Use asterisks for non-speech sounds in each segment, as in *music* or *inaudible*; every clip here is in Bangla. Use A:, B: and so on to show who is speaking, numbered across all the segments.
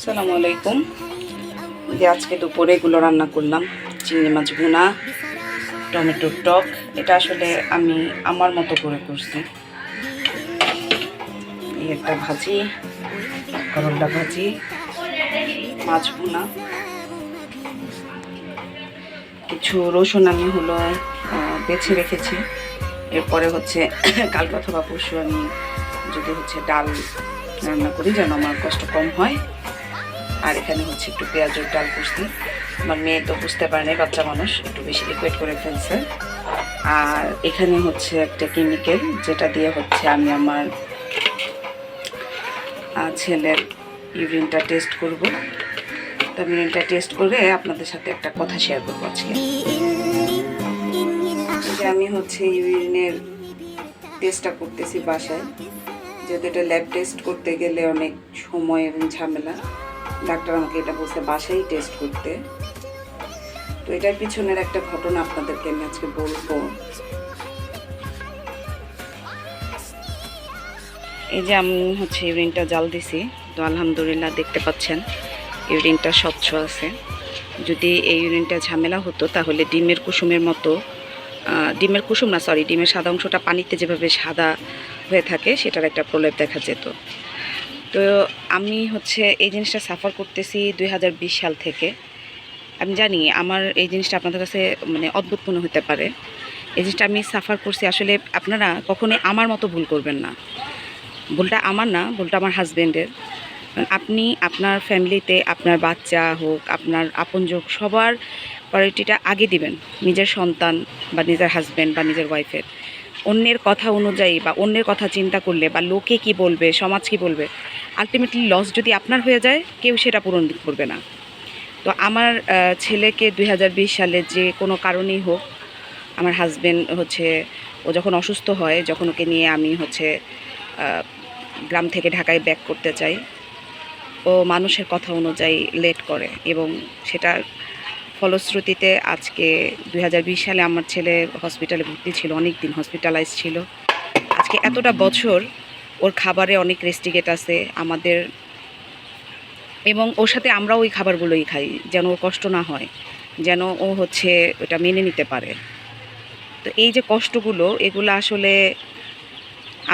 A: আসসালামু আলাইকুম। যে আজকে দুপুরে এগুলো রান্না করলাম, চিংড়ি মাছ ভুনা টমেটোর টক। এটা আসলে আমি আমার মতো করে করছি। একটা ভাজি, করলা ভাজি, মাছ ভুনা। কিছু রসুন আমি হলো বেছে রেখেছি। এরপরে হচ্ছে *coughs* কালকে অথবা পরশু আমি যদি হচ্ছে ডাল রান্না করি যেন আমার কষ্ট কম হয়। আর এখানে হচ্ছে একটু পেঁয়াজের ডাল করছি আমার মেয়ে তো বুঝতে পারেনি বাচ্চা মানুষ, একটু বেশি লিকুইড করে ফেলছে। আর এখানে হচ্ছে একটা কেমিক্যাল যেটা দিয়ে হচ্ছে আমি আমার ছেলের ইউরিনটা টেস্ট করব। তো ইউরিনটা টেস্ট করে আপনাদের সাথে একটা কথা শেয়ার করব আজকে। আমি হচ্ছে ইউরিনের টেস্টটা করতেছি বাসায়। যেহেতু এটা ল্যাব টেস্ট করতে গেলে অনেক সময় এবং ঝামেলা। ডাক্তার আমাকে এটা বলছে বাসায় টেস্ট করতে। তো এটার পিছনের একটা ঘটনা আপনাদেরকে আমি আজকে বলব। এই যে আমি হচ্ছে ইউরিনটা জাল দিছি, তো আলহামদুলিল্লাহ দেখতে পাচ্ছেন ইউরিনটা স্বচ্ছ আছে। যদি এই ইউরিনটা ঝামেলা হতো, তাহলে ডিমের কুসুমের মতো ডিমের কুসুম না সরি ডিমের সাদা অংশটা পানিতে যেভাবে সাদা হয়ে থাকে, সেটার একটা প্রলেপ দেখা যেত। তো আমি হচ্ছে এই জিনিসটা সাফার করতেছি দু হাজার বিশ সাল থেকে। আমি জানি আমার এই জিনিসটা আপনাদের কাছে মানে অদ্ভুত মনে হতে পারে। এই জিনিসটা আমি সাফার করছি আসলে আপনারা কখনোই আমার মতো ভুল করবেন না। ভুলটা আমার না, ভুলটা আমার হাজব্যান্ডের আপনি আপনার ফ্যামিলিতে আপনার বাচ্চা হোক, আপনার আপনজন সবার প্রায়োরিটিটা আগে দিবেন। নিজের সন্তান বা নিজের হাজব্যান্ড বা নিজের ওয়াইফের অন্যের কথা অনুযায়ী বা অন্যের কথা চিন্তা করলে বা লোকে কি বলবে, সমাজ কি বলবে আলটিমেটলি লস যদি আপনার হয়ে যায়, কেউ সেটা পূরণ করবে না। তো আমার ছেলেকে দু হাজার বিশ সালে যে কোনো কারণেই হোক, আমার হাজব্যান্ড হচ্ছে, ও যখন অসুস্থ হয়, যখন ওকে নিয়ে আমি হচ্ছে গ্রাম থেকে ঢাকায় ব্যাক করতে চাই, ও মানুষের কথা অনুযায়ী লেট করে এবং সেটার ফলশ্রুতিতে আজকে দু হাজার বিশ সালে আমার ছেলে হসপিটালে ভর্তি ছিল অনেক দিন হসপিটালাইজ ছিল। আজকে এতটা বছর ওর খাবারে অনেক রেস্টিগেট আছে আমাদের এবং ওর সাথে আমরাও ওই খাবারগুলোই খাই, যেন ওর কষ্ট না হয়, যেন ও হচ্ছে ওটা মেনে নিতে পারে। তো এই যে কষ্টগুলো, এগুলো আসলে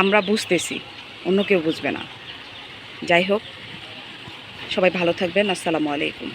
A: আমরা বুঝতেছি, অন্য কেউ বুঝবে না। যাই হোক, সবাই ভালো থাকবেন, আসসালামু আলাইকুম।